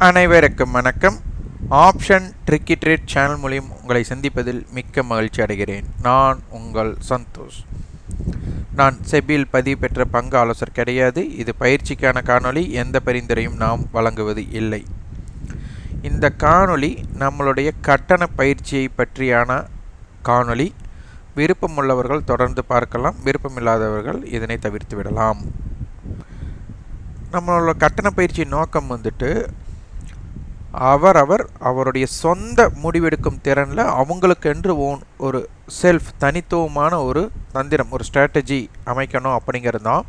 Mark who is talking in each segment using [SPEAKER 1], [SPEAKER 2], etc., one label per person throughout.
[SPEAKER 1] அனைவருக்கும் வணக்கம். Option tricky trade channel மூலியம் உங்களை சந்திப்பதில் மிக்க மகிழ்ச்சி அடைகிறேன். நான் உங்கள் சந்தோஷ். நான் செபியில் பதிவு பெற்ற பங்கு ஆலோசர் கிடையாது. இது பயிற்சிக்கான காணொளி. எந்த பரிந்துரையும் நாம் வழங்குவது இல்லை. இந்த காணொளி நம்மளுடைய கட்டண பயிற்சியை பற்றியான காணொளி. விருப்பமுள்ளவர்கள் தொடர்ந்து பார்க்கலாம். விருப்பமில்லாதவர்கள் இதனை தவிர்த்து விடலாம். நம்மளோட கட்டண பயிற்சி நோக்கம் வந்துட்டு அவரவர் அவருடைய சொந்த முடிவெடுக்கும் திறனில் அவங்களுக்கென்று ஓன் ஒரு செல்ஃப் தனித்துவமான ஒரு தந்திரம் ஒரு ஸ்ட்ராட்டஜி அமைக்கணும் அப்படிங்கிறது தான்.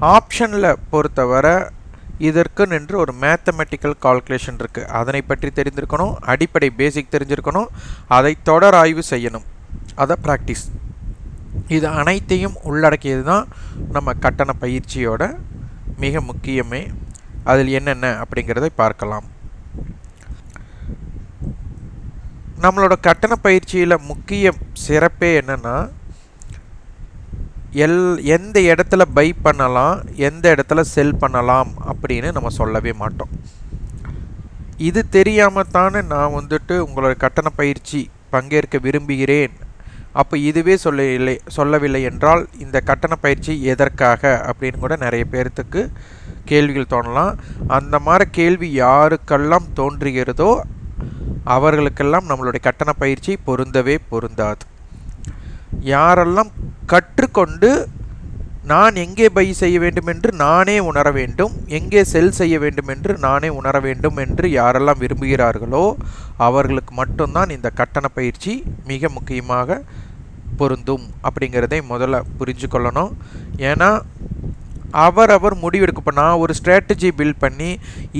[SPEAKER 1] ஆப்ஷனில் பொறுத்தவரை இதற்கு நின்று ஒரு மேத்தமெட்டிக்கல் கால்குலேஷன் இருக்குது அதனை பற்றி தெரிந்திருக்கணும் அடிப்படை பேசிக் தெரிஞ்சிருக்கணும் அதை தொடர் ஆய்வு செய்யணும். அதை ப்ராக்டிஸ் இது அனைத்தையும் உள்ளடக்கியது தான் நம்ம கட்டண பயிற்சியோட மிக முக்கியமே. அதில் என்னென்ன அப்படிங்கிறதை பார்க்கலாம். நம்மளோட கட்டண பயிற்சியில் முக்கிய சிறப்பே என்னென்னா எல் எந்த இடத்துல பை பண்ணலாம் எந்த இடத்துல செல் பண்ணலாம் அப்படின்னு நம்ம சொல்லவே மாட்டோம். இது தெரியாமல் தானே நான் வந்துட்டு உங்களோட கட்டண பயிற்சி பங்கேற்க விரும்புகிறேன். அப்போ இதுவே சொல்ல இல்லை சொல்லவில்லை என்றால் இந்த கட்டண பயிற்சி எதற்காக அப்படின்னு கூட நிறைய பேர்த்துக்கு கேள்விகள் தோணலாம். அந்த மாதிரி கேள்வி யாருக்கெல்லாம் தோன்றுகிறதோ அவர்களுக்கெல்லாம் நம்மளுடைய கட்டண பயிற்சி பொருந்தவே பொருந்தாது. யாரெல்லாம் கற்றுக்கொண்டு நான் எங்கே பை செய்ய வேண்டும் என்று நானே உணர வேண்டும் எங்கே செல் செய்ய வேண்டும் என்று நானே உணர வேண்டும் என்று யாரெல்லாம் விரும்புகிறார்களோ அவர்களுக்கு மட்டும்தான் இந்த கட்டண பயிற்சி மிக முக்கியமாக பொருந்தும் அப்படிங்கிறதை முதல்ல புரிஞ்சு கொள்ளணும் ஏன்னா அவரவர் முடிவெடுக்க நான் ஒரு ஸ்ட்ராட்டஜி பில்ட் பண்ணி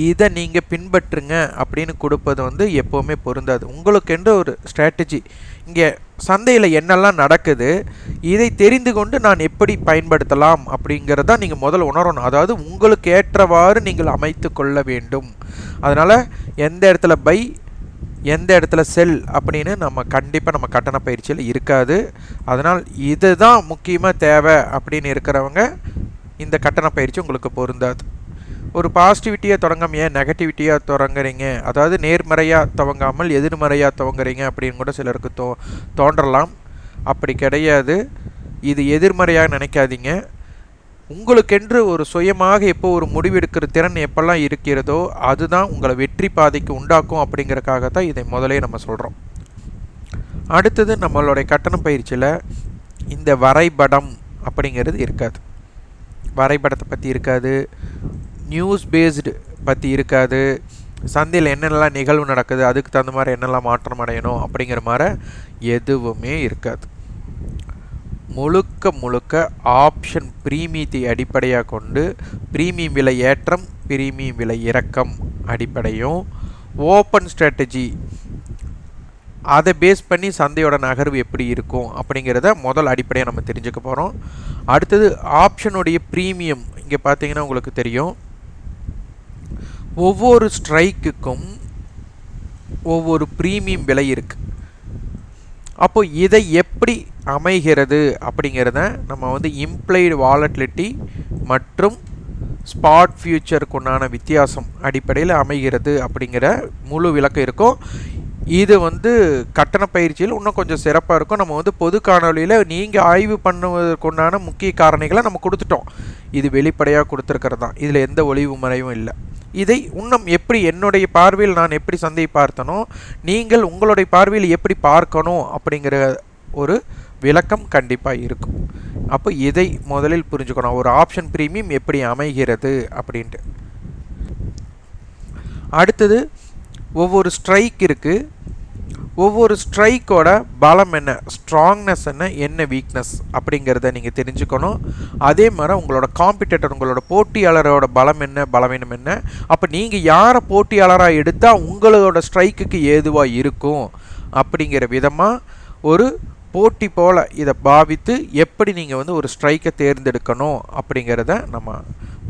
[SPEAKER 1] இதை நீங்கள் பின்பற்றுங்க அப்படின்னு கொடுப்பது வந்து எப்போவுமே பொருந்தாது. உங்களுக்கென்று ஒரு ஸ்ட்ராட்டஜி இங்கே சந்தையில் என்னெல்லாம் நடக்குது இதை தெரிந்து கொண்டு நான் எப்படி பயன்படுத்தலாம் அப்படிங்கிறத நீங்கள் முதல்ல உணரணும். அதாவது உங்களுக்கு ஏற்றவாறு நீங்கள் அமைத்து கொள்ள வேண்டும். அதனால் எந்த இடத்துல பை எந்த இடத்துல செல் அப்படின்னு நம்ம கண்டிப்பாக நம்ம கட்டண பயிற்சியில் இருக்காது. அதனால் இதுதான் முக்கியமாக தேவை அப்படின்னு இருக்கிறவங்க இந்த கட்டண பயிற்சி உங்களுக்கு பொருந்தாது. ஒரு பாசிட்டிவிட்டியாக தொடங்காம ஏன் நெகட்டிவிட்டியாக தொடங்குறீங்க. அதாவது நேர்மறையாக துவங்காமல் எதிர்மறையாக துவங்குறீங்க அப்படின்னு கூட சிலருக்கு தோ தோன்றலாம். அப்படி கிடையாது. இது எதிர்மறையாக நினைக்காதீங்க. உங்களுக்கென்று ஒரு சுயமாக எப்போ ஒரு முடிவெடுக்கிற திறன் எப்பெல்லாம் இருக்கிறதோ அதுதான் உங்களை வெற்றி பாதைக்கு உண்டாக்கும் அப்படிங்கிறக்காக தான் இதை முதலே நம்ம சொல்கிறோம் அடுத்தது நம்மளுடைய கட்டண பயிற்சியில் இந்த வரைபடம் அப்படிங்கிறது இருக்காது. வரைபடத்தை பற்றி இருக்காது நியூஸ் பேஸ்டு பற்றி இருக்காது சந்தையில் என்னென்னலாம் நிகழ்வு நடக்குது அதுக்கு தகுந்த மாதிரி என்னெல்லாம் மாற்றம் அடையணும் அப்படிங்கிற மாதிரி எதுவுமே இருக்காது. முழுக்க முழுக்க ஆப்ஷன் பிரீமியத்தை அடிப்படையாக கொண்டு பிரீமியம் விலை ஏற்றம் பிரீமியம் விலை இறக்கம் அடிப்படையும் ஓப்பன் ஸ்ட்ராட்டஜி அதை பேஸ் பண்ணி சந்தையோட நகர்வு எப்படி இருக்கும் அப்படிங்கிறத முதல் அடிப்படையாக நம்ம தெரிஞ்சுக்க போகிறோம் அடுத்தது ஆப்ஷனுடைய ப்ரீமியம் இங்கே பார்த்தீங்கன்னா உங்களுக்கு தெரியும். ஒவ்வொரு ஸ்ட்ரைக்குக்கும் ஒவ்வொரு ப்ரீமியம் விலை இருக்குது அப்போ இதை எப்படி அமைகிறது அப்படிங்கிறத நம்ம வந்து இம்ப்ளைடு வாலட்லிட்டி மற்றும் ஸ்பாட் ஃப்யூச்சருக்குண்டான வித்தியாசம் அடிப்படையில் அமைகிறது அப்படிங்கிற முழு விளக்கம் இருக்கும். இது வந்து கட்டண பயிற்சியில் இன்னும் கொஞ்சம் சிறப்பாக இருக்கும். நம்ம வந்து பொது காணொலியில் நீங்கள் ஆய்வு பண்ணுவதற்குண்டான முக்கிய காரணிகளை நம்ம கொடுத்துட்டோம். இது வெளிப்படையாக கொடுத்துருக்கிறது தான். இதில் எந்த ஒளிவு முறையும் இல்லை. இதை இன்னும் எப்படி என்னுடைய பார்வையில் நான் எப்படி சந்தையை பார்த்தனோ நீங்கள் உங்களுடைய பார்வையில் எப்படி பார்க்கணும் அப்படிங்கிற ஒரு விளக்கம் கண்டிப்பாக இருக்கும். அப்போ இதை முதலில் புரிஞ்சுக்கணும். ஒரு ஆப்ஷன் ப்ரீமியம் எப்படி அமைகிறது அப்படின்ட்டு. அடுத்தது ஒவ்வொரு ஸ்ட்ரைக் இருக்குது ஒவ்வொரு ஸ்ட்ரைக்கோட பலம் என்ன? ஸ்ட்ராங்னஸ் என்ன? என்ன வீக்னஸ் அப்படிங்கிறத நீங்கள் தெரிஞ்சுக்கணும். அதே மாதிரி உங்களோட காம்படிட்டர் உங்களோட போட்டியாளரோட பலம் என்ன? பலவீனம் என்ன? அப்போ நீங்கள் யாரை போட்டியாளராக எடுத்தால் உங்களோட ஸ்ட்ரைக்குக்கு ஏதுவாக இருக்கும்? அப்படிங்கிற விதமாக ஒரு போட்டி போல் இதை பாவித்து எப்படி நீங்கள் வந்து ஒரு ஸ்ட்ரைக்கை தேர்ந்தெடுக்கணும்? அப்படிங்கிறத நம்ம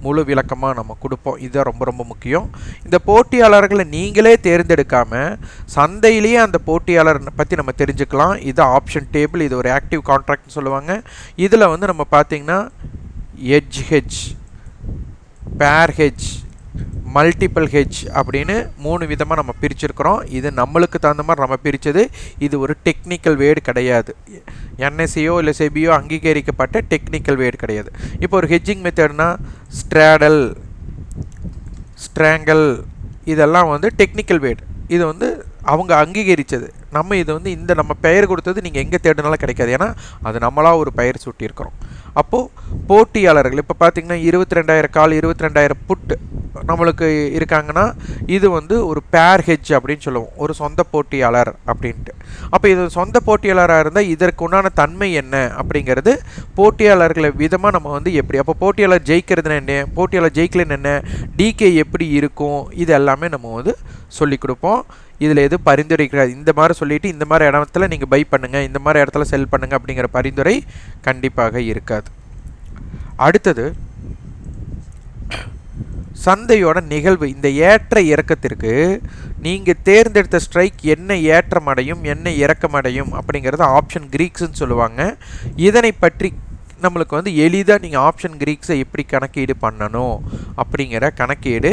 [SPEAKER 1] முழு விளக்கமாக நம்ம கொடுப்போம். இதுதான் ரொம்ப ரொம்ப முக்கியம். இந்த போட்டியாளர்களை நீங்களே தேர்ந்தெடுக்காமல் சந்தையிலேயே அந்த போட்டியாளர் பற்றி நம்ம தெரிஞ்சுக்கலாம். இது ஆப்ஷன் டேபிள் இது ஒரு ஆக்டிவ் கான்ட்ராக்ட்னு சொல்லுவாங்க. இதில் வந்து நம்ம பார்த்திங்கன்னா edge H pair H multiple H அப்படின்னு மூணு விதமாக நம்ம பிரிச்சிருக்கிறோம். இது நம்மளுக்கு தகுந்த மாதிரி நம்ம பிரித்தது இது ஒரு டெக்னிக்கல் வேர்டு கிடையாது. என்எஸ்சியோ இல்லை செபியோ அங்கீகரிக்கப்பட்ட டெக்னிக்கல் வேர்டு கிடையாது. இப்போ ஒரு ஹெஜ்ஜிங் மெத்தட்னா ஸ்ட்ராடல் ஸ்ட்ராங்கல் இதெல்லாம் வந்து டெக்னிக்கல் வேர்டு இது வந்து அவங்க அங்கீகரித்தது நம்ம இது வந்து இந்த நம்ம பெயர் கொடுத்தது நீங்கள் எங்கே தேடினாலும் கிடைக்காது. ஏன்னா அது நம்மளாக ஒரு பெயர் சூட்டியிருக்கிறோம். அப்போது போட்டியாளர்கள் இப்போ பார்த்தீங்கன்னா இருபத்தி ரெண்டாயிரம் கால் இருபத்தி ரெண்டாயிரம் புட்டு. நம்மளுக்கு இருக்காங்கன்னா இது வந்து ஒரு பேர் ஹெஜ் அப்படின்னு சொல்லுவோம். ஒரு சொந்த போட்டியாளர் அப்படின்ட்டு. அப்போ இது சொந்த போட்டியாளராக இருந்தால் இதற்கு உண்டான தன்மை என்ன அப்படிங்கிறது போட்டியாளர்களை விதமாக நம்ம வந்து எப்படி அப்போ போட்டியாளர் ஜெயிக்கிறதுன்னு என்ன? போட்டியாளர் ஜெயிக்கலன்னு என்ன? டிகே எப்படி இருக்கும்? இது எல்லாமே நம்ம வந்து சொல்லிக் கொடுப்போம். இதில் எது பரிந்துரைக்கிறார் இந்த மாதிரி சொல்லிவிட்டு இந்த மாதிரி இடத்துல நீங்கள் பை பண்ணுங்கள் இந்த மாதிரி இடத்துல செல் பண்ணுங்கள் அப்படிங்கிற பரிந்துரை கண்டிப்பாக இருக்காது. அடுத்தது சந்தையோட நிகழ்வு இந்த ஏற்ற இறக்கத்திற்கு நீங்கள் தேர்ந்தெடுத்த ஸ்ட்ரைக் என்ன ஏற்றமடையும் என்ன இறக்கமடையும் அப்படிங்கிறது ஆப்ஷன் கிரீக்ஸ்ன்னு சொல்லுவாங்க. இதனை பற்றி நம்மளுக்கு வந்து எளிதாக நீங்கள் ஆப்ஷன் கிரீக்ஸை எப்படி கணக்கீடு பண்ணணும் அப்படிங்கிற கணக்கீடு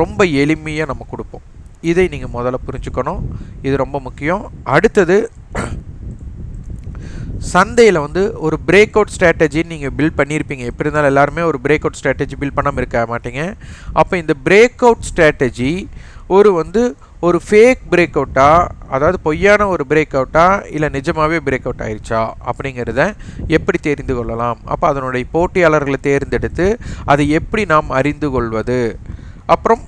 [SPEAKER 1] ரொம்ப எளிமையாக நம்ம கொடுப்போம். இதை நீங்கள் முதல்ல புரிஞ்சுக்கணும். இது ரொம்ப முக்கியம். அடுத்தது சந்தையில் வந்து ஒரு பிரேக் அவுட் ஸ்ட்ராட்டஜின்னு நீங்கள் பில்ட் பண்ணியிருப்பீங்க எப்படி இருந்தாலும் எல்லாருமே ஒரு பிரேக் அவுட் ஸ்ட்ராட்டஜி பில்ட் பண்ணாமல் இருக்க மாட்டீங்க. அப்போ இந்த பிரேக் அவுட் ஸ்ட்ராட்டஜி ஒரு வந்து ஒரு ஃபேக் பிரேக் அவுட்டா அதாவது பொய்யான ஒரு பிரேக் அவுட்டா இல்லை நிஜமாகவே பிரேக் அவுட் ஆயிடுச்சா அப்படிங்கிறத எப்படி தெரிந்து கொள்ளலாம்? அப்போ அதனுடைய போட்டியாளர்களை தேர்ந்தெடுத்து அதை எப்படி நாம் அறிந்து கொள்வது? அப்புறம்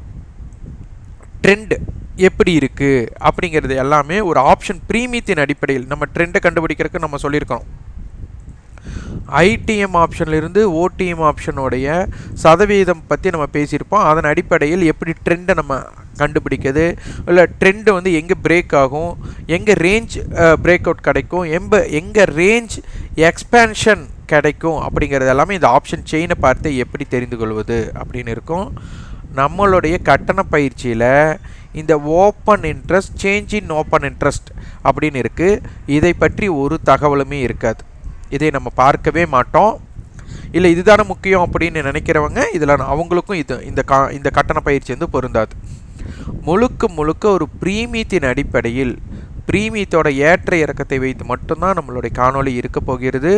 [SPEAKER 1] ட்ரெண்டு எப்படி இருக்குது அப்படிங்கிறது எல்லாமே ஒரு ஆப்ஷன் ப்ரீமியத்தின் அடிப்படையில் நம்ம ட்ரெண்டை கண்டுபிடிக்கிறதுக்கு நம்ம சொல்லியிருக்கோம் ஐடிஎம் ஆப்ஷன்லேருந்து ஓடிஎம் ஆப்ஷனுடைய சதவீதம் பற்றி நம்ம பேசியிருப்போம். அதன் அடிப்படையில் எப்படி ட்ரெண்டை நம்ம கண்டுபிடிக்கிறது? இல்லை ட்ரெண்டு வந்து எங்கே பிரேக் ஆகும்? எங்கே ரேஞ்ச் பிரேக் அவுட் கிடைக்கும்? எம்ப எங்கே ரேஞ்ச் எக்ஸ்பேன்ஷன் கிடைக்கும்? அப்படிங்கிறது எல்லாமே இந்த ஆப்ஷன் செயினை பார்த்து எப்படி தெரிந்து கொள்வது அப்படின்னு இருக்கும். நம்மளுடைய கட்டண பயிற்சியில் இந்த open interest change in open interest அப்படின்னு இருக்குது இதை பற்றி ஒரு தகவலுமே இருக்காது. இதை நம்ம பார்க்கவே மாட்டோம். இல்லை இதுதானே முக்கியம் அப்படின்னு நினைக்கிறவங்க இதில் அவங்களுக்கும் இது இந்த கா இந்த கட்டண பயிற்சி வந்து பொருந்தாது. முழுக்க முழுக்க ஒரு ப்ரீமியத்தின் அடிப்படையில் ப்ரீமியத்தோட ஏற்ற இறக்கத்தை வைத்து மட்டும்தான் நம்மளுடைய காணொளி இருக்க போகிறது.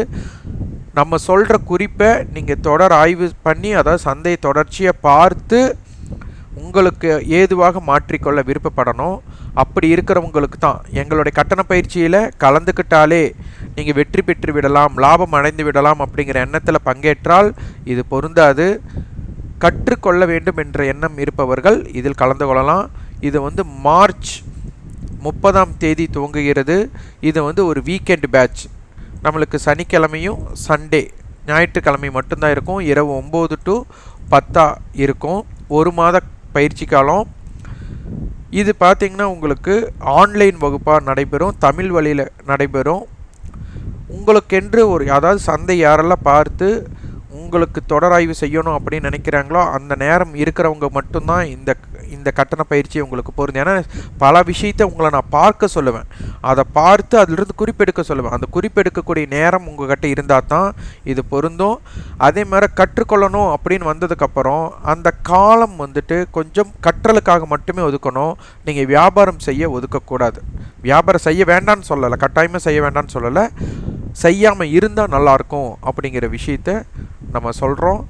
[SPEAKER 1] நம்ம சொல்கிற குறிப்பை நீங்கள் தொடர் ஆய்வு பண்ணி அதாவது சந்தையை தொடர்ச்சியாக பார்த்து உங்களுக்கு ஏதுவாக மாற்றிக்கொள்ள விருப்பப்படணும். அப்படி இருக்கிறவங்களுக்கு தான். எங்களுடைய கட்டண பயிற்சியில் கலந்துக்கிட்டாலே நீங்கள் வெற்றி பெற்று விடலாம் லாபம் அடைந்து விடலாம் அப்படிங்கிற எண்ணத்தில் பங்கேற்றால் இது பொருந்தாது. கற்றுக்கொள்ள வேண்டும் என்ற எண்ணம் இருப்பவர்கள் இதில் கலந்து கொள்ளலாம். இது வந்து மார்ச் முப்பதாம் தேதி துவங்குகிறது. இது வந்து ஒரு வீக்கெண்ட் பேட்ச். நம்மளுக்கு சனிக்கிழமையும் சண்டே ஞாயிற்றுக்கிழமை மட்டும்தான் இருக்கும். இரவு ஒம்பது டு பத்தா இருக்கும். ஒரு மாத பயிற்சி காலம். இது பார்த்திங்கன்னா உங்களுக்கு ஆன்லைன் வகுப்பாக நடைபெறும். தமிழ் வழியில் நடைபெறும். உங்களுக்கென்று ஒரு அதாவது சந்தை யாரெல்லாம் பார்த்து உங்களுக்கு தொடராய்வு செய்யணும் அப்படின்னு நினைக்கிறாங்களோ அந்த நேரம் இருக்கிறவங்க மட்டும்தான் இந்த இந்த கட்டண பயிற்சி உங்களுக்கு பொருந்தும் ஏன்னா பல விஷயத்தை உங்களை நான் பார்க்க சொல்லுவேன். அதை பார்த்து அதிலிருந்து குறிப்பெடுக்க சொல்லுவேன். அந்த குறிப்பெடுக்கக்கூடிய நேரம் உங்கள்கிட்ட இருந்தால் தான் இது பொருந்தும். அதே மாதிரி கற்றுக்கொள்ளணும் அப்படின்னு வந்ததுக்கப்புறம் அந்த காலம் வந்துட்டு கொஞ்சம் கற்றலுக்காக மட்டுமே ஒதுக்கணும். நீங்கள் வியாபாரம் செய்ய ஒதுக்கக்கூடாது. வியாபாரம் செய்ய வேண்டாம்னு சொல்லலை. கட்டாயமாக செய்ய வேண்டாம்னு சொல்லலை. செய்யாமல் இருந்தால் நல்லாயிருக்கும் அப்படிங்கிற விஷயத்த நம்ம சொல்கிறோம்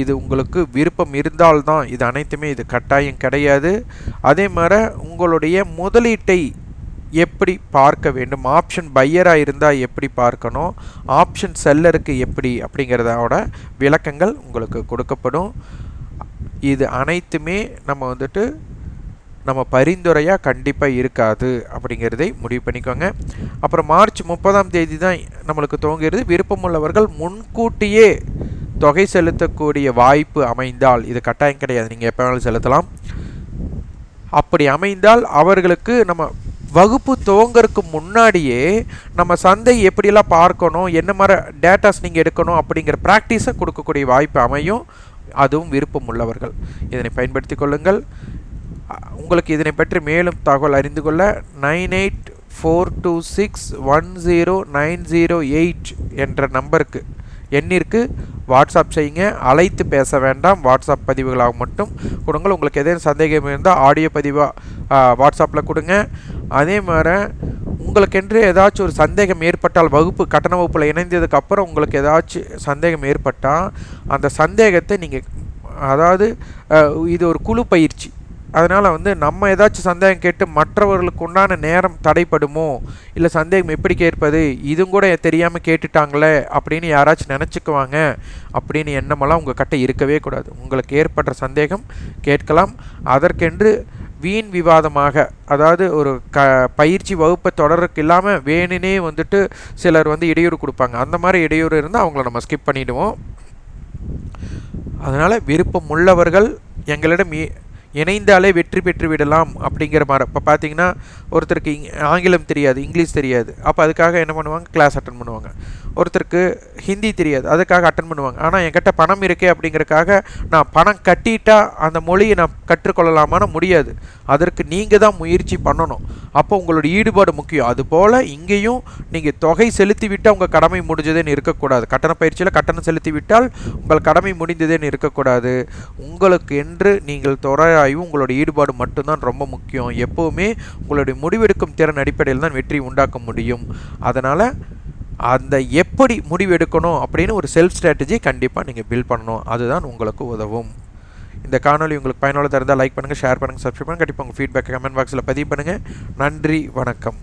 [SPEAKER 1] இது உங்களுக்கு விருப்பம் இருந்தால்தான் இது அனைத்துமே இது கட்டாயம் கிடையாது. அதே மாதிரி உங்களுடைய முதலீட்டை எப்படி பார்க்க வேண்டும்? ஆப்ஷன் பையராக இருந்தால் எப்படி பார்க்கணும்? ஆப்ஷன் செல்லருக்கு எப்படி? அப்படிங்கிறதோட விளக்கங்கள் உங்களுக்கு கொடுக்கப்படும். இது அனைத்துமே நம்ம வந்துட்டு நம்ம பரிந்துரையாக கண்டிப்பாக இருக்காது அப்படிங்கிறதை முடிவு பண்ணிக்கோங்க. அப்புறம் மார்ச் முப்பதாம் தேதி தான் நம்மளுக்கு துவங்குகிறது. விருப்பமுள்ளவர்கள் முன்கூட்டியே தொகை செலுத்தக்கூடிய வாய்ப்பு அமைந்தால் இது கட்டாயம் கிடையாது. நீங்கள் எப்போ வேணாலும் செலுத்தலாம். அப்படி அமைந்தால் அவர்களுக்கு நம்ம வகுப்பு துவங்கறதுக்கு முன்னாடியே நம்ம சந்தை எப்படியெல்லாம் பார்க்கணும் என்ன மாதிரி டேட்டாஸ் நீங்கள் எடுக்கணும் அப்படிங்கிற ப்ராக்டிஸை கொடுக்கக்கூடிய வாய்ப்பு அமையும். அதுவும் விருப்பம் உள்ளவர்கள். இதனை பயன்படுத்தி கொள்ளுங்கள். உங்களுக்கு இதனை பற்றி மேலும் தகவல் அறிந்து கொள்ள nine eight four two six one zero nine zero eight என்ற நம்பருக்கு எண்ணிற்கு வாட்ஸ்அப் செய்யுங்க. அழைத்து பேச வேண்டாம். வாட்ஸ்அப் பதிவுகளாக மட்டும் கொடுங்கள். உங்களுக்கு எதேனும் சந்தேகம் இருந்தால் ஆடியோ பதிவாக வாட்ஸ்அப்பில் கொடுங்க. அதே மாதிரி உங்களுக்கென்று ஏதாச்சும் ஒரு சந்தேகம் ஏற்பட்டால் வகுப்பு கட்டண வகுப்பில் இணைந்ததுக்கப்புறம் உங்களுக்கு ஏதாச்சும் சந்தேகம் ஏற்பட்டால் அந்த சந்தேகத்தை நீங்கள் அதாவது இது ஒரு குழு பயிற்சி. அதனால் வந்து நம்ம ஏதாச்சும் சந்தேகம் கேட்டு மற்றவர்களுக்கு உண்டான நேரம் தடைப்படுமோ? இல்லை சந்தேகம் எப்படி கேட்பது? இதுவும் கூட தெரியாமல் கேட்டுட்டாங்களே அப்படின்னு யாராச்சும் நினச்சிக்குவாங்க. அப்படின்னு எண்ணமெல்லாம் உங்கள் கிட்ட இருக்கவே கூடாது. உங்களுக்கு ஏற்பட்ட சந்தேகம் கேட்கலாம். அதற்கென்று வீண் விவாதமாக அதாவது ஒரு க பயிற்சி வகுப்பை தொடருக்கு இல்லாமல் வேணுனே வந்துட்டு சிலர் வந்து இடையூறு கொடுப்பாங்க. அந்த மாதிரி இடையூறு இருந்தால் அவங்கள நம்ம ஸ்கிப் பண்ணிவிடுவோம் அதனால் விருப்பம் உள்ளவர்கள் எங்களிடம் இணைந்தாலே வெற்றி பெற்று விடலாம் அப்படிங்கிற மாதிரி. இப்போ பார்த்தீங்கன்னா ஒருத்தருக்கு ஆங்கிலம் தெரியாது இங்கிலீஷ் தெரியாது. அப்போ அதுக்காக என்ன பண்ணுவாங்க? கிளாஸ் அட்டன் பண்ணுவாங்க. ஒருத்தருக்கு ஹிந்தி தெரியாது அதுக்காக அட்டன் பண்ணுவாங்க. ஆனால் என்கிட்ட பணம் இருக்கே அப்படிங்கிறக்காக நான் பணம் கட்டிட்டா அந்த மொழியை நான் கற்றுக்கொள்ளலாமான்னு முடியாது. அதற்கு நீங்கள் தான் முயற்சி பண்ணணும். அப்போ உங்களோட ஈடுபாடு முக்கியம். அதுபோல் இங்கேயும் நீங்கள் தொகை செலுத்தி விட்டால் உங்கள் கடமை முடிஞ்சதுன்னு இருக்கக்கூடாது. கட்டண பயிற்சியில் கட்டணம் செலுத்தி விட்டால் உங்கள் கடமை முடிந்ததுன்னு இருக்கக்கூடாது. உங்களுக்கு என்று நீங்கள் துறையாய்வு உங்களோட ஈடுபாடு மட்டும்தான் ரொம்ப முக்கியம். எப்போவுமே உங்களுடைய முடிவெடுக்கும் திறன் அடிப்படையில் தான் வெற்றி உண்டாக்க முடியும். அதனால் அந்த எப்படி முடிவெடுக்கணும் அப்படின்னு ஒரு செல்ஃப் ஸ்ட்ராட்டஜி கண்டிப்பாக நீங்கள் பில்ட் பண்ணணும். அதுதான் உங்களுக்கு உதவும். இந்த காணொலி உங்களுக்கு பயனுள்ளதாக இருந்தால் லைக் பண்ணுங்கள் ஷேர் பண்ணுங்கள் சப்ஸ்கிரைப் பண்ணுங்கள் கண்டிப்பாக உங்கள் ஃபீட்பேக் கமெண்ட் பாக்ஸில் பதிவு பண்ணுங்கள் நன்றி வணக்கம்.